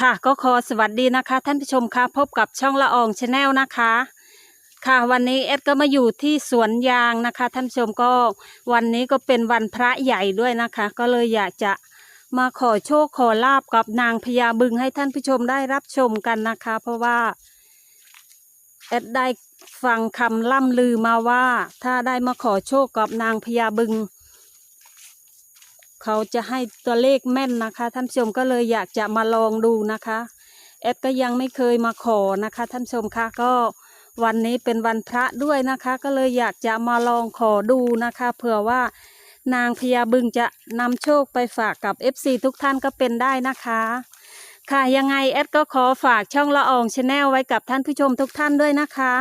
ค่ะก็ขอสวัสดีนะคะ ท่านผู้ชมค่ะพบกับช่องละอองชาแนลนะคะ ค่ะวันนี้เอ็ดก็มาอยู่ที่สวนยางนะคะ ท่านผู้ชมก็วันนี้ก็เป็นวันพระใหญ่ด้วยนะคะ ก็เลยอยากจะมาขอโชคขอลาบกับนางพญาบึงให้ท่านผู้ชมได้รับชมกันนะคะ เพราะว่าเอ็ดได้ฟังคำล่ำลือมาว่า ถ้าได้มาขอโชคกับนางพญาบึง เขาจะให้ตัวเลขแม่นนะคะ ท่านผู้ชมก็เลยอยากจะมาลองดูนะคะเอดก็ยังไม่เคยมาขอนะคะ ท่านผู้ชมคะก็วันนี้เป็นวันพระด้วยนะคะ ก็เลยอยากจะมาลองขอดูนะคะเผื่อว่านางพญาบึงจะนำโชคไปฝากกับ FC ทุกท่านก็เป็นได้นะคะ ค่ะยังไงเอดก็ขอฝากช่องละอองชาแนลไว้กับท่านผู้ชมทุกท่านด้วยนะคะ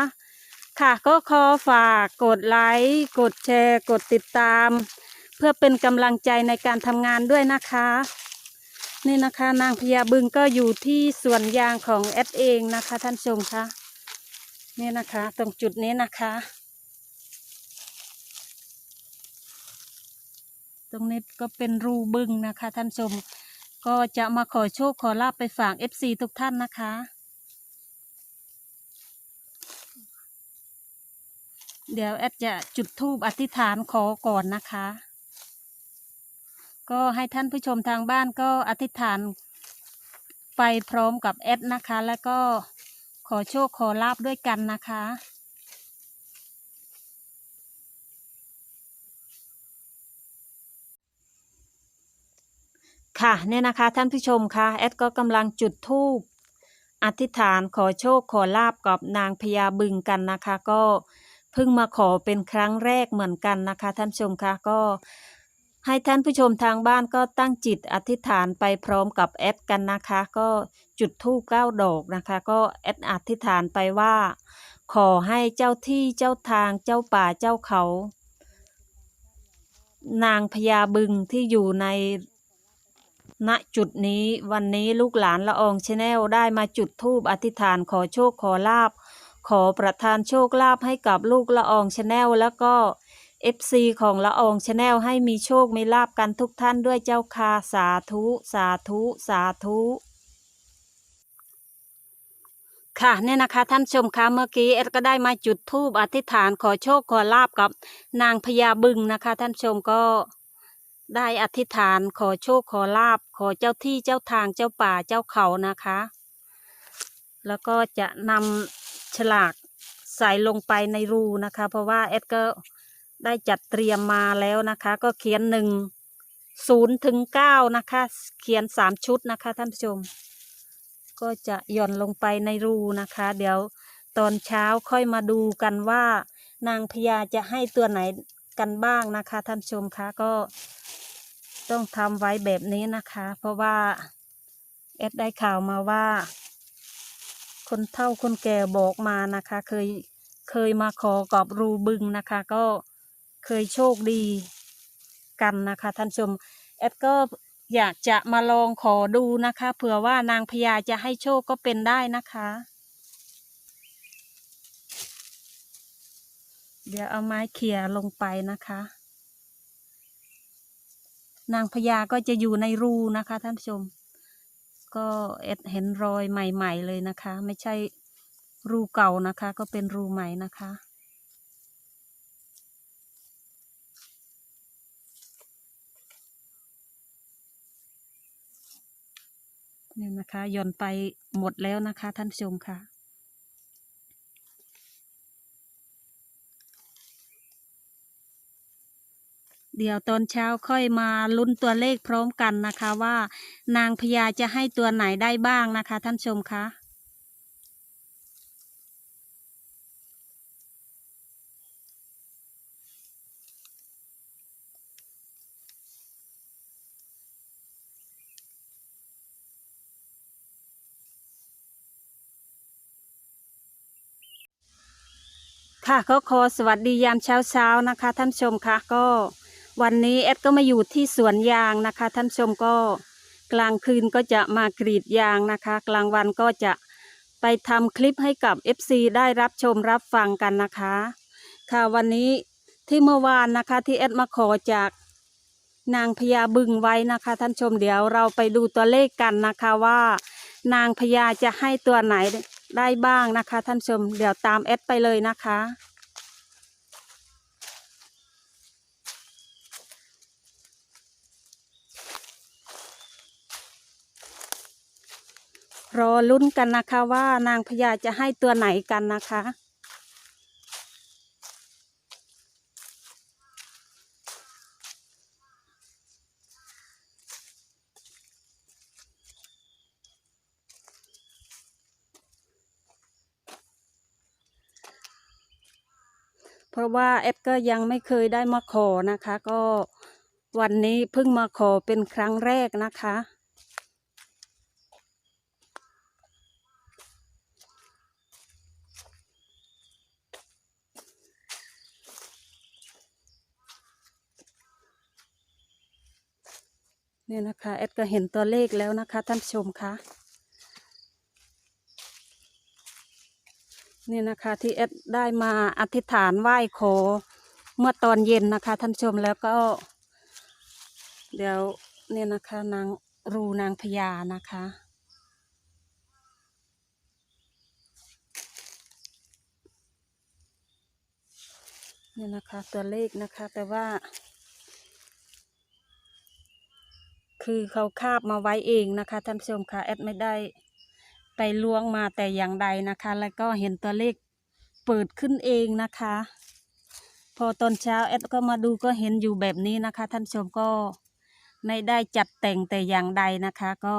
ค่ะก็ขอฝากกดไลค์กดแชร์ กดติดตาม เพื่อเป็นกำลังใจในการทำงานด้วยนะคะ นี่นะคะนางพญาบึงก็อยู่ที่สวนยางของแอดเองนะคะ ท่านชมคะนี่นะคะ ตรงจุดนี้นะคะ ตรงนี้ก็เป็นรูบึงนะคะ ท่านชม ก็จะมาขอโชคขอลาบไปฝาก FC ทุกท่านนะคะเดี๋ยวแอดจะจุดธูปอธิษฐานขอก่อนนะคะ ก็ให้ท่านผู้ชมทางบ้านก็อธิษฐาน ไปพร้อมกับแอดนะคะ แล้วก็ขอโชคขอลาบด้วยกันนะคะค่ะเนี่ยนะคะท่านผู้ชมคะแอดก็กำลังจุดธูปอธิษฐานขอโชคขอลาบกับนางพญาบึงกันนะคะ ก็เพิ่งมาขอเป็นครั้งแรกเหมือนกันนะคะ ท่านชมคะก็ ให้ท่านผู้ชมทางบ้านก็ตั้งจิตอธิษฐานไปพร้อมกับแอดกันนะคะ ก็จุดธูปเก้าดอกนะคะ ก็แอดอธิษฐานไปว่า ขอให้เจ้าที่เจ้าทางเจ้าป่าเจ้าเขา นางพญาบึงที่อยู่ในณจุดนี้วันนี้ลูกหลานละอองชาแนลได้มาจุดธูปอธิษฐานขอโชคขอลาบ ขอประทานโชคลาภให้กับลูกละอองชาแนลแล้วก็ FC ของละอองชาแนลให้มีโชคมีลาบกันทุกท่านด้วยเจ้าค่ะสาธุ สาธุ สาธุค่ะเนี่ยนะคะท่านชมคะเมื่อกี้เอ็ดก็ได้มาจุดธูปอธิษฐานขอโชคขอลาบกับนางพญาบึงนะคะ ท่านชมก็ได้อธิษฐานขอโชคขอลาบ ขอเจ้าที่เจ้าทางเจ้าป่าเจ้าเขานะคะ แล้วก็จะนำฉลากใส่ลงไปในรูนะคะ เพราะว่าเอ็ดก็ ได้จัดเตรียมมาแล้วนะคะ ก็เขียนหนึ่งศูนย์ถึงเก้านะคะ เขียนสามชุดนะคะท่านผู้ชม ก็จะหย่อนลงไปในรูนะคะ เดี๋ยวตอนเช้าค่อยมาดูกันว่า นางพญาจะให้ตัวไหนกันบ้างนะคะท่านผู้ชมคะก็ต้องทำไว้แบบนี้นะคะ เพราะว่าเอดได้ข่าวมาว่า คนเฒ่าคนแก่บอกมานะคะ เคยเคยมาขอกับรูบึงนะคะ ก็ เคยโชคดีกันนะคะท่านชมแอดก็อยากจะมาลองขอดูนะคะเผื่อว่านางพญาจะให้โชคก็เป็นได้นะคะ เดี๋ยวเอาไม้เขี่ยลงไปนะคะ นางพญาก็จะอยู่ในรูนะคะท่านผู้ชม ก็เอ็ดเห็นรอยใหม่ ๆ เลยนะคะ ไม่ใช่รูเก่านะคะ ก็เป็นรูใหม่นะคะ นี่นะคะหย่อนไปหมดแล้วนะคะท่านผู้ชมค่ะ เดี๋ยวตอนเช้าค่อยมาลุ้นตัวเลขพร้อมกันนะคะว่า นางพญาจะให้ตัวไหนได้บ้างนะคะท่านผู้ชมคะ ค่ะก็ขอสวัสดียามเช้าเช้าๆนะคะท่านชมค่ะก็วันนี้แอดก็มาอยู่ที่สวนยางนะคะท่านชมก็กลางคืนก็จะมากรีดยางนะคะ กลางวันก็จะไปทำคลิปให้กับ FC ได้รับชมรับฟังกันนะคะ ค่ะวันนี้ที่เมื่อวานนะคะที่แอดมาขอจากนางพญาบึงไว้นะคะ ท่านชมเดี๋ยวเราไปดูตัวเลขกันนะคะว่า นางพญาจะให้ตัวไหน ได้บ้างนะคะ ท่านชม เดี๋ยวตามแอดไปเลยนะคะ รอลุ้นกันนะคะว่านางพญาจะให้ตัวไหนกันนะคะ เพราะว่าแอดก็ยังไม่เคยได้มาขอนะคะ ก็วันนี้เพิ่งมาขอเป็นครั้งแรกนะคะ เนี่ยนะคะแอดก็เห็นตัวเลขแล้วนะคะ ท่านผู้ชมคะ นี่นะคะที่แอดได้มาอธิษฐานไหว้ขอเมื่อตอนเย็นนะคะ ท่านชมแล้วก็ เดี๋ยวเนี่ยนะคะนางรูนางพญานะคะ นี่นะคะตัวเลขนะคะแต่ว่า คือเขาคาบมาไว้เองนะคะ ท่านผู้ชมค่ะแอดไม่ได้ ไปล้วงมาแต่อย่างใดนะคะ แล้วก็เห็นตัวเลขเปิดขึ้นเองนะคะ พอตอนเช้าแอดก็มาดูก็เห็นอยู่แบบนี้นะคะ ท่านชมก็ไม่ได้จัดแต่งแต่อย่างใดนะคะ ก็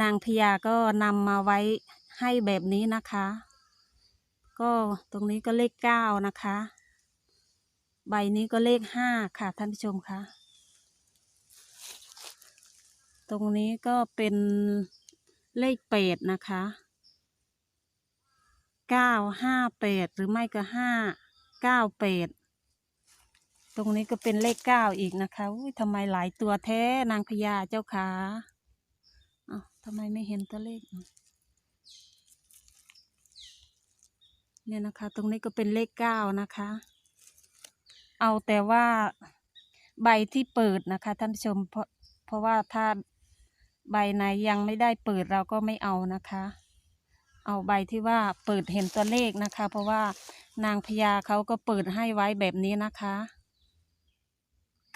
นางพญาก็นำมาไว้ให้แบบนี้นะคะ ก็ตรงนี้ก็เลขเก้านะคะ ใบนี้ก็เลขห้าค่ะท่านผู้ชมคะตรงนี้ก็เป็น เลขแปดนะคะเก้าห้าแปดหรือไม่ก็ห้าเก้าแปดตรงนี้ก็เป็นเลขเก้าอีกนะคะอุ้ยทำไมหลายตัวแท้นางพญาเจ้าขาอ้าวทำไมไม่เห็นตัวเลขเนี่ยนะคะ ตรงนี้ก็เป็นเลขเก้านะคะ เอาแต่ว่าใบที่เปิดนะคะ ท่านผู้ชมเพราะเพราะว่าถ้า ใบไหนยังไม่ได้เปิดเราก็ไม่เอานะคะ เอาใบที่ว่าเปิดเห็นตัวเลขนะคะ เพราะว่านางพญาเขาก็เปิดให้ไว้แบบนี้นะคะ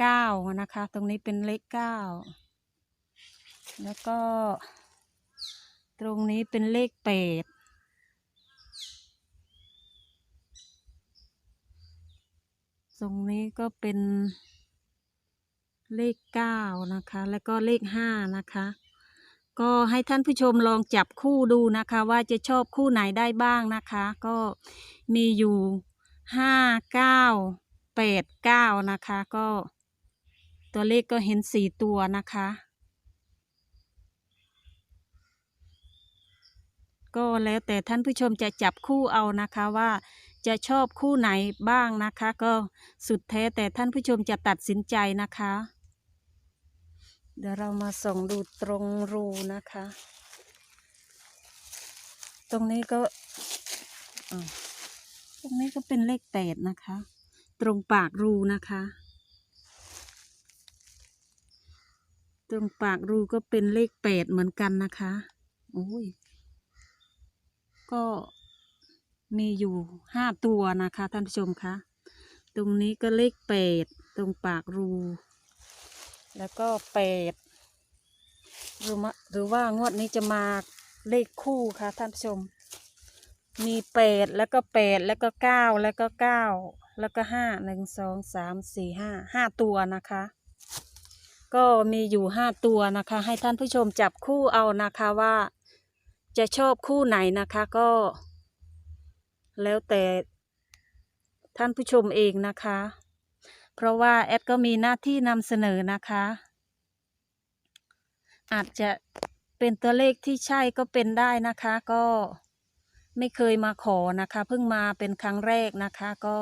เก้านะคะ ตรงนี้เป็นเลขเก้าแล้วก็ ตรงนี้เป็นเลขแปดตรงนี้ก็เป็นเลขเก้านะคะ แล้วก็เลขห้านะคะ ก็ให้ท่านผู้ชมลองจับคู่ดูนะคะ ว่าจะชอบคู่ไหนได้บ้างนะคะ ก็มีอยู่ห้าเก้าแปดเก้านะคะ ก็ตัวเลขก็เห็นสี่ตัวนะคะ ก็แล้วแต่ท่านผู้ชมจะจับคู่เอานะคะว่าจะชอบคู่ไหนบ้างนะคะ ก็สุดแท้แต่ท่านผู้ชมจะตัดสินใจนะคะ เดี๋ยวเรามาส่องดูตรงรูนะคะ ตรงนี้ก็ตรงนี้ก็เป็นเลขแปดนะคะ ตรงปากรูนะคะ ตรงปากรูก็เป็นเลขแปดเหมือนกันนะคะโอ้ยก็มีอยู่ห้าตัวนะคะท่านผู้ชมคะ ตรงนี้ก็เลขแปดตรงปากรู แล้วก็แปดหรือมหรือว่างวดนี้จะมาเลขคู่ค่ะท่านผู้ชม มีแปดแล้วก็แปดแล้วก็เก้าแล้วก็เก้าแล้วก็ห้าหนึ่งสองสามสี่ห้าห้าตัวนะคะ ก็มีอยู่ห้าตัวนะคะ ให้ท่านผู้ชมจับคู่เอานะคะว่า จะชอบคู่ไหนนะคะก็ แล้วแต่ท่านผู้ชมเองนะคะ เพราะว่าแอดก็มีหน้าที่นำเสนอนะคะ อาจจะเป็นตัวเลขที่ใช่ก็เป็นได้นะคะ ก็ไม่เคยมาขอนะคะ เพิ่งมาเป็นครั้งแรกนะคะก็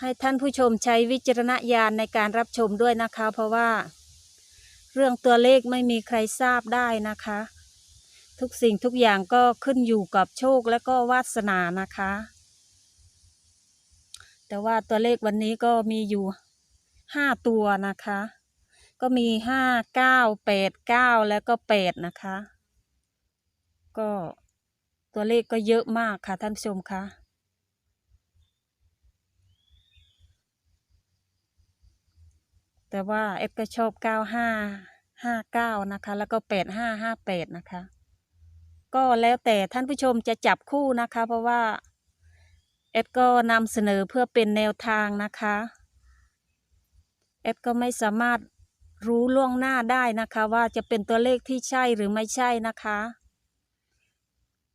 ให้ท่านผู้ชมใช้วิจารณญาณในการรับชมด้วยนะคะ เพราะว่า เรื่องตัวเลขไม่มีใครทราบได้นะคะ ทุกสิ่งทุกอย่างก็ขึ้นอยู่กับโชคและก็วาสนานะคะ แต่ว่าตัวเลขวันนี้ก็มีอยู่ห้าตัวนะคะ ก็มีห้าเก้าแปดเก้าแล้วก็แปดนะคะ ก็ตัวเลขก็เยอะมากค่ะท่านผู้ชมคะแต่ว่าเอ็ดก็ชอบเก้าห้าห้าเก้านะคะ แล้วก็แปดห้าห้าแปดนะคะ ก็แล้วแต่ท่านผู้ชมจะจับคู่นะคะ เพราะว่า เอ็ดก็นำเสนอเพื่อเป็นแนวทางนะคะเอ็ดก็ไม่สามารถรู้ล่วงหน้าได้นะคะว่าจะเป็นตัวเลขที่ใช่หรือไม่ใช่นะคะ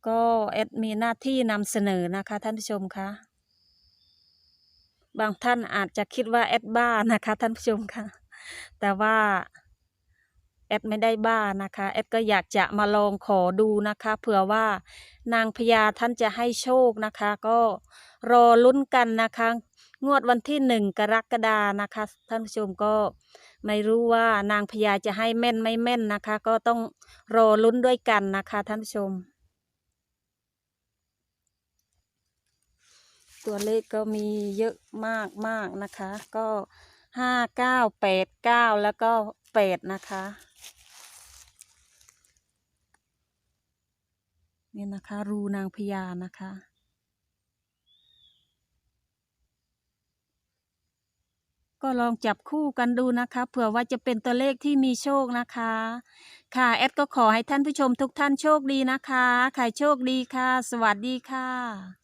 ก็เอ็ดมีหน้าที่นำเสนอนะคะท่านผู้ชมคะบางท่านอาจจะคิดว่าแอดบ้านะคะท่านผู้ชมคะแต่ว่าแอดไม่ได้บ้านะคะแอดก็อยากจะมาลองขอดูนะคะเผื่อว่านางพญาท่านจะให้โชคนะคะ ก็ รอลุ้นกันนะคะ งวดวันที่หนึ่งกรกฎานะคะ ท่านผู้ชมก็ไม่รู้ว่านางพญาจะให้แม่นไม่แม่นนะคะ ก็ต้องรอลุ้นด้วยกันนะคะท่านผู้ชม ตัวเลขก็มีเยอะมากมากนะคะ ก็ห้าเก้าแปดเก้าแล้วก็แปดนะคะนี่นะคะรูนางพญานะคะ ก็ลองจับคู่กันดูนะคะเผื่อว่าจะเป็นตัวเลขที่มีโชคนะคะ ค่ะแอดก็ขอให้ท่านผู้ชมทุกท่านโชคดีนะคะใครโชคดีค่ะ สวัสดีค่ะ